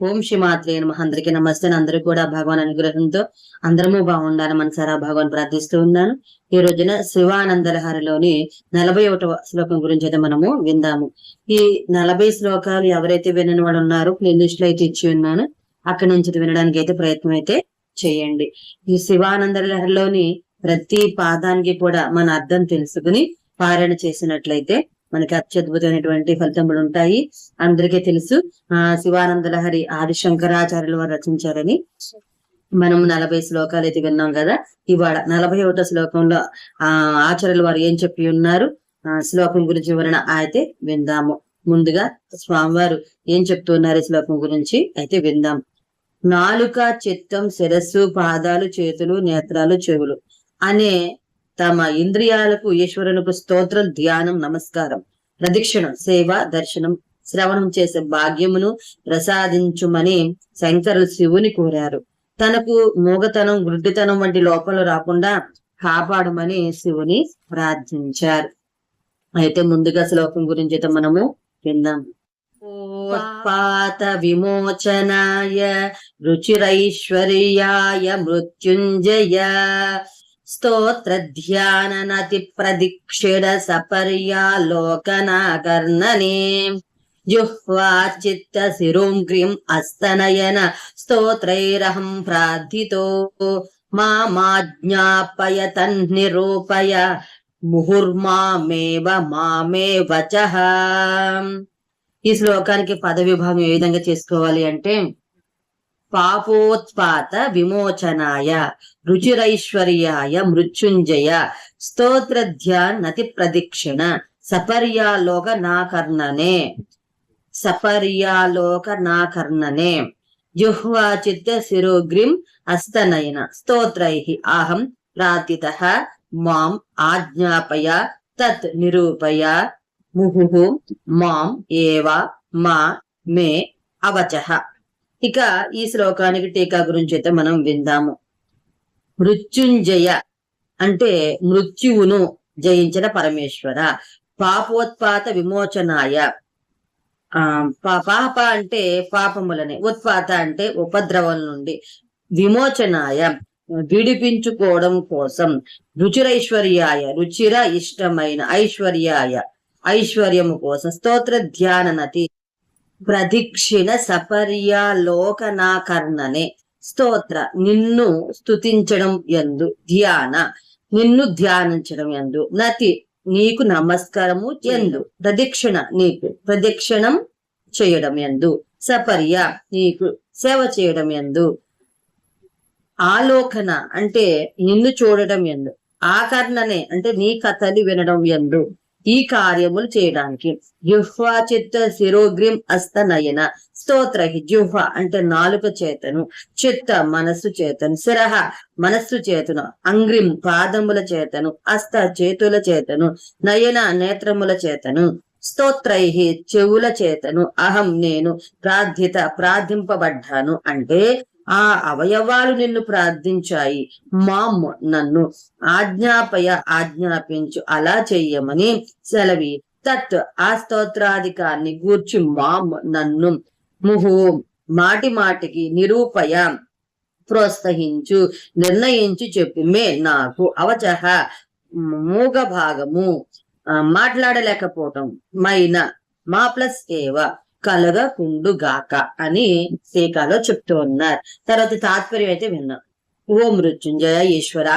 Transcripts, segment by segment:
ఓం శ్రీమాత్రే నమ. అందరికీ నమస్తే. అందరూ కూడా భగవాన్ అనుగ్రహంతో అందరము బాగుండాలని మనసారా భగవాన్ ప్రార్థిస్తూ ఉన్నాను. ఈ రోజున శివానందలహరిలోని నలభై ఒకటవ శ్లోకం గురించి అయితే మనము విందాము. ఈ నలభై శ్లోకాలు ఎవరైతే వినని వాళ్ళు ఉన్నారో ప్లేలిస్ట్లో అయితే ఇచ్చి ఉన్నాను. అక్కడి నుంచి వినడానికి అయితే ప్రయత్నం అయితే చేయండి. ఈ శివానందలహరిలోని ప్రతి పాదానికి కూడా మన అర్థం తెలుసుకుని పారాయణ చేసినట్లయితే మనకి అత్యద్భుతమైనటువంటి ఫలితములు ఉంటాయి. అందరికీ తెలుసు ఆ శివానంద లహరి ఆది శంకరాచార్యులు వారు రచించారని. మనం నలభై శ్లోకాలు అయితే విన్నాం కదా. ఇవాళ నలభై ఒకటో శ్లోకంలో ఆ ఆచార్యులు వారు ఏం చెప్పి ఉన్నారు? ఆ శ్లోకం గురించి వివరణ అయితే విందాము. ముందుగా స్వామివారు ఏం చెప్తున్నారు శ్లోకం గురించి? అయితే విందాం. నాలుక చిత్తం శిరస్సు పాదాలు చేతులు నేత్రాలు చెవులు. అనే తమ ఇంద్రియాలకు ఈశ్వరులకు స్తోత్రం ధ్యానం నమస్కారం ప్రదక్షిణం సేవ దర్శనం శ్రవణం చేసే భాగ్యమును ప్రసాదించుమని శంకరులు శివుని కోరారు. తనకు మూగతనం గుడ్డితనం వంటి లోపాలు రాకుండా కాపాడమని శివుని ప్రార్థించారు. అయితే ముందుగా శ్లోకం గురించి అయితే మనము విందాం. పాత విమోచనాయ రుచిరైశ్వర్యాయ మృత్యుంజయ స్తోత్ర ధ్యాన సపర్యాలోకనాకర్ణనే జుహ్వా చిత్త శిరుంగ్రీం అస్తనయన స్తోత్రైరహం ప్రార్థితో మామాజ్ఞాపయ తన్నిరూపయ ముహుర్మామేవ మామే వచః ఈ శ్లోకానికి పద విభాగం ఏ విధంగా చేసుకోవాలి అంటే పాపోత్పాత విమోచనాయ రుచిరైశ్వర్యాయ మృత్యుంజయ స్తోత్రధ్యానతి ప్రదక్షిణ సపర్యాలోక నాకర్ణనే సపర్యాలోక నాకర్ణనే జుహ్వాచిత్త శిరోగ్రిం అస్తనయన స్తోత్రై అహం ప్రార్థిత మాం ఆజ్ఞాపయ తత్ నిరూపయ ముహు మాం ఏవ మా మే అవచః. ఇక ఈ శ్లోకానికి టీకా గురించి అయితే మనం విందాము. మృత్యుంజయ అంటే మృత్యువును జయించిన పరమేశ్వర. పాపోత్పాత విమోచనాయ. ఆ పా- పాప అంటే పాపములని ఉత్పాత అంటే ఉపద్రవం నుండి విమోచనాయ. విడిపించుకోవడం కోసం రుచిరైశ్వర్యాయ రుచిర ఇష్టమైన ఐశ్వర్యాయ ఐశ్వర్యము కోసం స్తోత్ర ధ్యాననతి ప్రదక్షిణ సపర్యాలోకనాకర్ణనే స్తోత్ర. నిన్ను స్తుతించడం ఎందు ధ్యాన. నిన్ను ధ్యానించడం ఎందు నతి. నీకు నమస్కారము ఎందు ప్రదక్షిణ. నీకు ప్రదక్షిణం చేయడం ఎందు సపర్య. నీకు సేవ చేయడం ఎందు ఆలోకన. అంటే నిన్ను చూడడం ఎందు ఆకర్ణనే. అంటే నీ కథలు వినడం ఎందు ఈ కార్యములు చేయడానికి. జిహ్వా చిత్త శిరోగ్రిం అస్తనయన. స్తోత్ర జిహ్వ అంటే నాలుక చేతను చిత్త మనస్సు చేతను శిరహ మనస్సు చేతను అంగ్రిం పాదముల చేతను అస్త చేతుల చేతను నయన నేత్రముల చేతను స్తోత్రై చెవుల చేతను అహం నేను ప్రార్థిత ప్రార్థింపబడ్డాను అంటే ఆ అవయవాలు నిన్ను ప్రార్థించాయి. మామ్ నన్ను ఆజ్ఞాపయ ఆజ్ఞాపించు అలా చెయ్యమని సెలవి. తత్ ఆ స్తోత్రాధికాన్ని గూర్చి మామ్ నన్ను ముహు మాటి మాటికి నిరూపయ ప్రోత్సహించు నిర్ణయించి చెప్పు మే నాకు అవచహ. మూగ భాగము మాట్లాడలేకపోవటం మైన మా ప్లస్ ఏవ. కలగకుండుగాక అని టీకాలో చెప్తూ ఉన్నారు. తర్వాత తాత్పర్యం అయితే విన్నాం. ఓ మృత్యుంజయ ఈశ్వర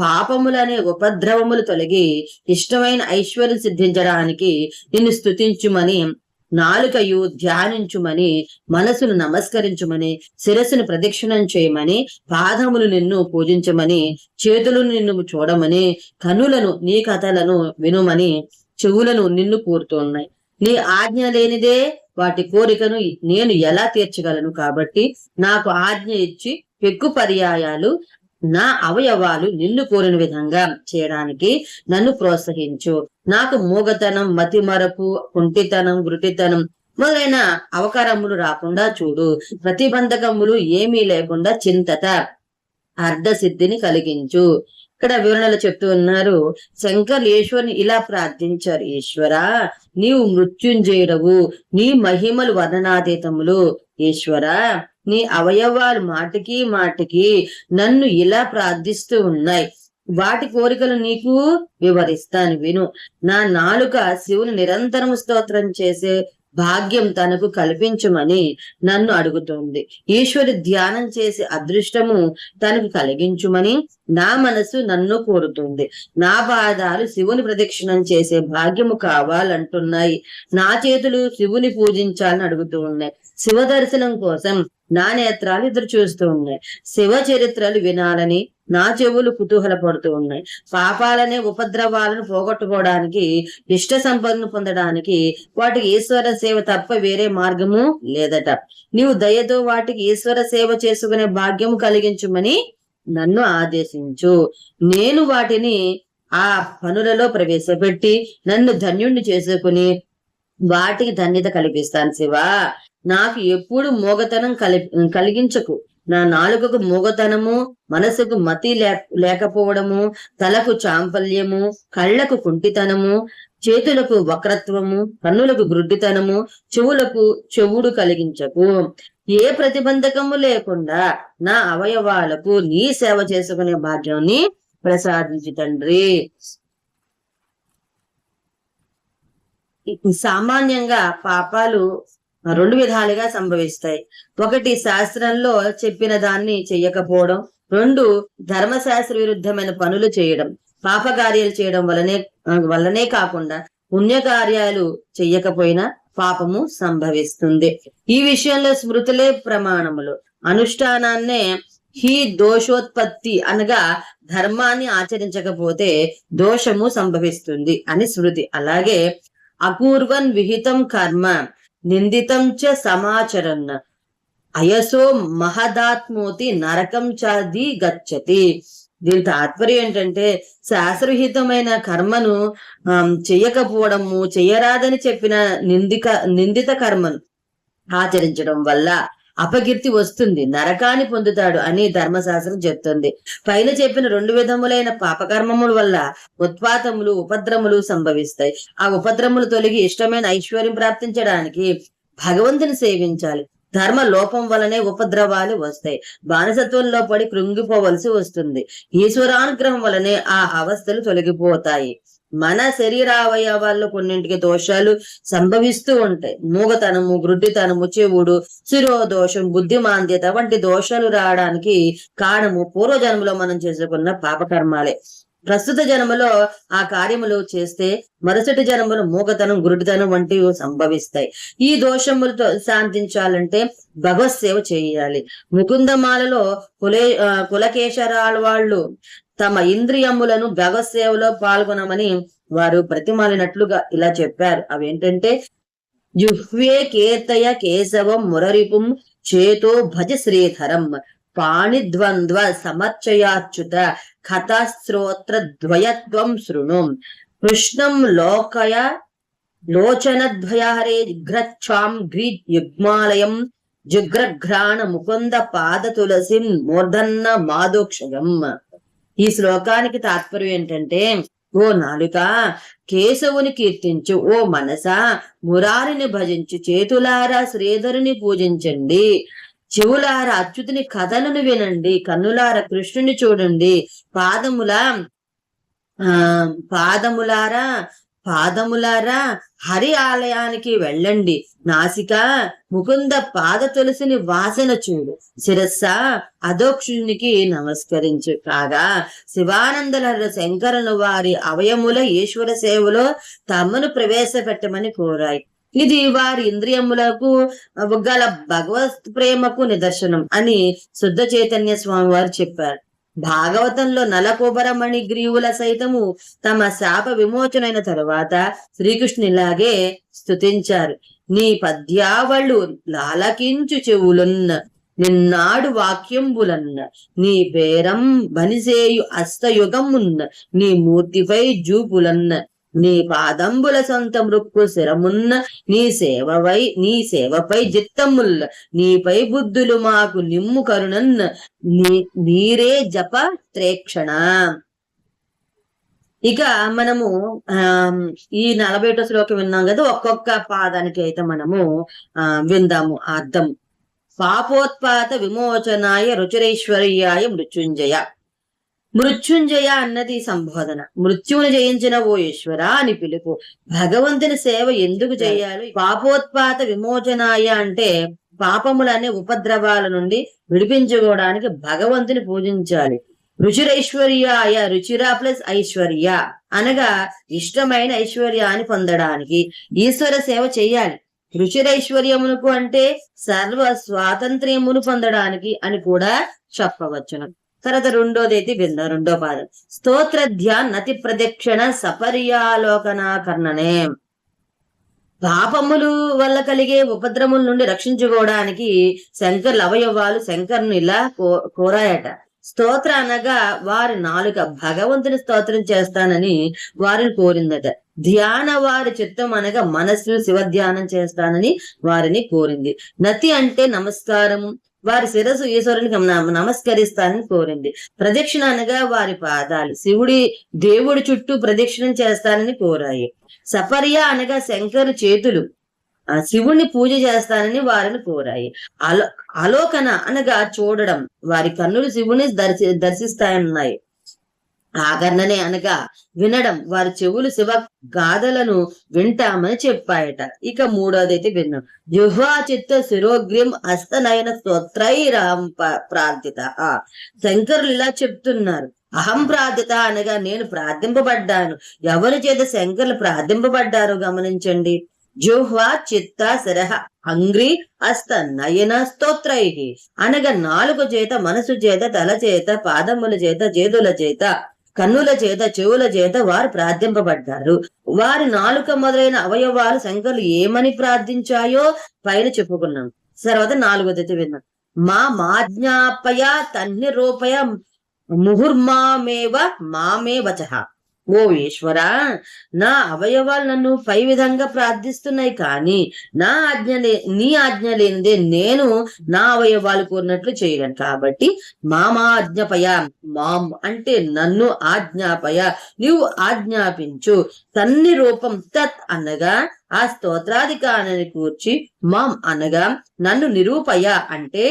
పాపములనే ఉపద్రవములు తొలగి ఇష్టమైన ఐశ్వర్యం సిద్ధించడానికి నిన్ను స్తుతించుమని నాలుకయు ధ్యానించుమని మనసును నమస్కరించుమని శిరస్సును ప్రదక్షిణం చేయమని పాదములు నిన్ను పూజించమని చేతులను నిన్ను చూడమని కనులను నీ కథలను వినుమని చెవులను నిన్ను కోరుతున్నాయి. నీ ఆజ్ఞ లేనిదే వాటి కోరికను నేను ఎలా తీర్చగలను కాబట్టి నాకు ఆజ్ఞ ఇచ్చి పెక్కు పర్యాయాలు నా అవయవాలు నిన్ను కోరిన విధంగా చేయడానికి నన్ను ప్రోత్సహించు. నాకు మూగతనం మతిమరపు కుంటితనం గురుటితనం మొదలైన అవకారములు రాకుండా చూడు. ప్రతిబంధకములు ఏమీ లేకుండా చింతత అర్ధ సిద్ధిని కలిగించు. ఇక్కడ వివరణలు చెప్తూ ఉన్నారు. శంకర్ ఈశ్వరుని ఇలా ప్రార్థించారు ఈశ్వరా నీవు మృత్యుంజయుడవు. నీ మహిమలు వర్ణనాతీతములు. ఈశ్వరా నీ అవయవాలు మాటికి మాటికి నన్ను ఇలా ప్రార్థిస్తూ ఉన్నాయి. వాటి కోరికలు నీకు వివరిస్తాను విను. నా నాలుక శివుని నిరంతరం స్తోత్రం చేసే భాగ్యం తనకు కల్పించమని నన్ను అడుగుతోంది. ఈశ్వరి ధ్యానం చేసే అదృష్టము తనకు కలిగించుమని నా మనసు నన్ను కోరుతుంది. నా పాదాలు శివుని ప్రదక్షిణం చేసే భాగ్యము కావాలంటున్నాయి. నా చేతులు శివుని పూజించాలని అడుగుతూ ఉన్నాయి. శివ దర్శనం కోసం నా నేత్రాలు ఎదురు చూస్తూ ఉన్నాయి. శివ చరిత్రలు వినాలని నా చెవులు కుతూహల పడుతూ ఉన్నాయి. పాపాలనే ఉపద్రవాలను పోగొట్టుకోవడానికి ఇష్ట సంపదను పొందడానికి వాటికి ఈశ్వర సేవ తప్ప వేరే మార్గము లేదట. నీవు దయతో వాటికి ఈశ్వర సేవ చేసుకునే భాగ్యము కలిగించుమని నన్ను ఆదేశించు. నేను వాటిని ఆ పనులలో ప్రవేశపెట్టి నన్ను ధన్యుణ్ణి చేసుకుని వాటికి ధన్యత కల్పిస్తాను శివా. నాకు ఎప్పుడు మోగతనం కలి కలిగించకు. నా నాలుకకు మూగతనము మనసుకు మతి లేకపోవడము తలకు చాంపల్యము కళ్ళకు కుంటితనము చేతులకు వక్రత్వము కన్నులకు గ్రుడ్డితనము చెవులకు చెవుడు కలిగించకు. ఏ ప్రతిబంధకము లేకుండా నా అవయవాలకు నీ సేవ చేసుకునే భాగ్యాన్ని ప్రసాదించి తండ్రి. సామాన్యంగా పాపాలు రెండు విధాలుగా సంభవిస్తాయి. ఒకటి శాస్త్రంలో చెప్పిన దాన్ని చెయ్యకపోవడం రెండు ధర్మశాస్త్ర విరుద్ధమైన పనులు చేయడం పాపకార్యాలు చేయడం వలనే వల్లనే కాకుండా పుణ్యకార్యాలు చెయ్యకపోయినా పాపము సంభవిస్తుంది. ఈ విషయంలో స్మృతులే ప్రమాణములు. అనుష్ఠానాన్నే హీ దోషోత్పత్తి అనగా ధర్మాన్ని ఆచరించకపోతే దోషము సంభవిస్తుంది అని స్మృతి. అలాగే అకూర్వన్ విహితం కర్మ నిందితం చ సమాచరన్ అయసో మహదాత్మోతి నరకం చాది గచ్చతి. దీని తాత్పర్యం ఏంటంటే శాస్త్రహితమైన కర్మను చెయ్యకపోవడము చెయ్యరాదని చెప్పిన నిందిక నిందిత కర్మను ఆచరించడం వల్ల అపకీర్తి వస్తుంది. నరకాన్ని పొందుతాడు అని ధర్మశాస్త్రం చెప్తుంది. పైన చెప్పిన రెండు విధములైన పాపకర్మముల వల్ల ఉత్పాతములు ఉపద్రములు సంభవిస్తాయి. ఆ ఉపద్రములు తొలగి ఇష్టమైన ఐశ్వర్యం ప్రాప్తించడానికి భగవంతుని సేవించాలి. ధర్మ లోపం వలనే ఉపద్రవాలు వస్తాయి. బానిసత్వంలో పడి కృంగిపోవలసి వస్తుంది. ఈశ్వరానుగ్రహం వలనే ఆ అవస్థలు తొలగిపోతాయి. మన శరీరావయవాల్లో కొన్నింటికి దోషాలు సంభవిస్తూ ఉంటాయి. మూగతనము గ్రుడ్డితనము చెవుడు శిరోదోషం బుద్ధిమాంద్యత వంటి దోషాలు రావడానికి కారణము పూర్వజన్మలో మనం చేసుకున్న పాపకర్మాలే. ప్రస్తుత జన్మలో ఆ కార్యములు చేస్తే మరుసటి జన్మలు మూగతనం గురుడితనం వంటివి సంభవిస్తాయి. ఈ దోషములతో శాంతించాలంటే భగవత్ సేవ చేయాలి. ముకుందమాలలో కులే కులకేశరాల వాళ్ళు తమ ఇంద్రియములను భగవత్ పాల్గొనమని వారు ప్రతిమాలినట్లుగా ఇలా చెప్పారు. అవేంటంటే జుహ్వే కేతయ కేశవం మురరిపుం చేతో భజ శ్రీధరం పాణిద్వంద్వ సమర్చయాచ్యుత కథాశ్రోత్ర ద్వయత్వం శృణు. కృష్ణం లోకయ లోచనద్వయహరే జిఘ్రచ్ఛాం గ్రీ యుగ్మాలయం జుగ్రఘ్రాణ ముకుంద పాద తులసి మూర్ధన్న మాదోక్షయం. ఈ శ్లోకానికి తాత్పర్యం ఏంటంటే ఓ నాలుక కేశవుని కీర్తించు ఓ మనస మురారిని భజించు చేతులారా శ్రీధరుని పూజించండి చెవులార అచ్యుతుని కథలను వినండి కన్నులార కృష్ణుని చూడండి పాదముల ఆ పాదములారా పాదములారా హరి ఆలయానికి వెళ్ళండి నాసిక ముకుంద పాద తులసిని వాసన చూడు. శిరస్స అధోక్షునికి నమస్కరించు. కాగా శివానందల శంకరను వారి అవయముల ఈశ్వర సేవలో తమను ప్రవేశపెట్టమని కోరాయి. ఇది వారి ఇంద్రియములకు గల భగవత్ ప్రేమకు నిదర్శనం అని శుద్ధ చైతన్య స్వామి వారు చెప్పారు. భాగవతంలో నలకోబరమణి గ్రీవుల సైతము తమ శాప విమోచనైన తరువాత శ్రీకృష్ణునిలాగే స్తుతించారు. నీ పద్యావళు లాలకించు చెవులున్న నిన్నాడు వాక్యంబులన్న నీ బేరం బనిసేయు అస్తయుగమున్న నీ మూర్తిపై జూపులన్న నీ పాదంబుల సొంత మృక్కు శిరమున్న నీ సేవవై నీ సేవపై జిత్తముల్ల నీపై బుద్ధులు మాకు నిమ్ము కరుణన్ నీ నీరే జప త్రేక్షణ. ఇక మనము ఆ ఈ నలభై ఒకటో శ్లోకం విన్నాం కదా ఒక్కొక్క పాదానికి అయితే మనము ఆ విందాము అర్థం. పాపోత్పాత విమోచనాయ రుచిరైశ్వర్యాయ మృత్యుంజయ. మృత్యుంజయ అన్నది సంబోధన. మృత్యువును జయించిన ఓ ఈశ్వర అని పిలుపు. భగవంతుని సేవ ఎందుకు చేయాలి? పాపోత్పాత విమోచనాయ అంటే పాపములనే ఉపద్రవాల నుండి విడిపించుకోవడానికి భగవంతుని పూజించాలి. రుచిరైశ్వర్యాయ రుచిరా ప్లస్ ఐశ్వర్య అనగా ఇష్టమైన ఐశ్వర్యాన్ని పొందడానికి. ఈశ్వర సేవ చేయాలి. రుచిరైశ్వర్యమునకు అంటే సర్వ స్వాతంత్ర్యమును పొందడానికి అని కూడా చెప్పవచ్చును. తర్వాత రెండోది అయితే విందా రెండో పాదం. స్తోత్ర నతి ప్రదక్షిణ సపర్యాలోకనాకర్ణనే. పాపములు వల్ల కలిగే ఉపద్రముల నుండి రక్షించుకోవడానికి శంకర్ల అవయవాలు శంకర్ను ఇలా కో- కోరాయట. స్తోత్ర అనగా వారి నాలుక భగవంతుని స్తోత్రం చేస్తానని వారిని కోరిందట. ధ్యాన వారి చిత్తం అనగా మనస్సును శివ ధ్యానం చేస్తానని వారిని కోరింది. నతి అంటే నమస్కారము వారి శిరస్సు ఈశ్వరునికి నమస్కరిస్తానని కోరింది. ప్రదక్షిణ అనగా వారి పాదాలు. శివుడి దేవుడి చుట్టూ ప్రదక్షిణం చేస్తానని కోరాయి. సపర్య అనగా శంకరు చేతులు. శివుణ్ణి పూజ చేస్తానని వారిని కోరాయి. అలో అలోకన అనగా చూడడం. వారి కన్నులు శివుని దర్శి దర్శిస్తాయన్నాయి. ఆగర్ణనే అనగా వినడం. వారి చెవులు శివ గాథలను వింటామని చెప్పాయట. ఇక మూడోదైతే విన్నాం. జుహ్వా చిత్త శిరోగ్రిం హస్తనయన స్తోత్రైరాం ప్రార్థిత. ఆ, శంకరులు ఇలా చెప్తున్నారు. అహం ప్రార్థిత అనగా నేను ప్రార్థింపబడ్డాను. ఎవరి చేత శంకర్లు ప్రార్థింపబడ్డారో గమనించండి. జుహ్వా చిత్త శిరహ అంగ్రి హస్త నయన స్తోత్రై. అనగా నాలుగు చేత మనసు చేత తల చేత పాదముల చేత చేతుల చేత కన్నుల చేత చెవుల చేత వారు ప్రార్థింపబడ్డారు. వారి నాలుక మొదలైన అవయవాలు శంకర్లు ఏమని ప్రార్థించాయో పైన చెప్పుకున్నాం. తర్వాత నాలుగోదైతే విన్నాం. మా మాజ్ఞాపయ తన్ని రూపయ ముహుర్మామేవ మామే వచహ ఓ ఈశ్వర నా అవయవాలు నన్ను పై విధంగా ప్రార్థిస్తున్నాయి కానీ నా ఆజ్ఞ లే- నీ ఆజ్ఞ లేనిదే నేను నా అవయవాలు కోరినట్లు చేయలేను. కాబట్టి మామా ఆజ్ఞపయ అంటే నన్ను ఆజ్ఞాపయ నీవు ఆజ్ఞాపించు. తన్ని రూపం తత్ అనగా ఆ స్తోత్రాధికారాన్ని కూర్చి మాం అనగా నన్ను నిరూపయ అంటే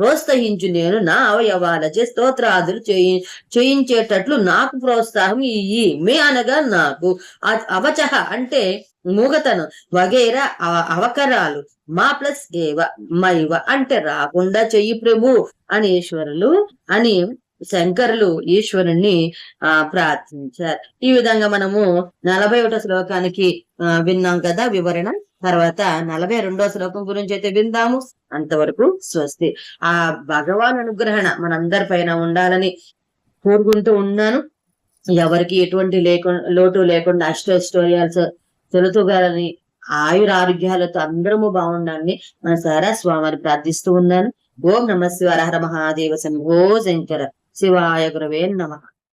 ప్రోత్సహించు నేను నా అవయవాలచే స్తోత్రాదులు చేయి చేయించేటట్లు నాకు ప్రోత్సాహం ఇయ్యి. మే అనగా నాకు. అవచహ అంటే మూగతనం. వగేరా అవ- అవకరాలు. మా ప్లస్ ఏవ మైవ అంటే రాకుండా చెయ్యి ప్రభు అని ఈశ్వరులు అని శంకరులు ఈశ్వరుణ్ణి ఆ ప్రార్థించారు. ఈ విధంగా మనము నలభై ఒకటో శ్లోకానికి విన్నాం కదా వివరణ? తర్వాత నలభై రెండో శ్లోకం గురించి అయితే విందాము. అంతవరకు స్వస్తి. ఆ భగవాన్ అనుగ్రహణ మనందరి పైన ఉండాలని కోరుకుంటూ ఉన్నాను. ఎవరికి ఎటువంటి లేకుండా లోటు లేకుండా అష్టైశ్వర్యాలు తెలుతుగాలని ఆయుర ఆరోగ్యాలతో అందరము బాగుండాలని మన సారా స్వామిని ప్రార్థిస్తూ ఉన్నాను. ఓం నమ శివ హర మహాదేవ శంభో శంకర శివాయ గురవే నమ.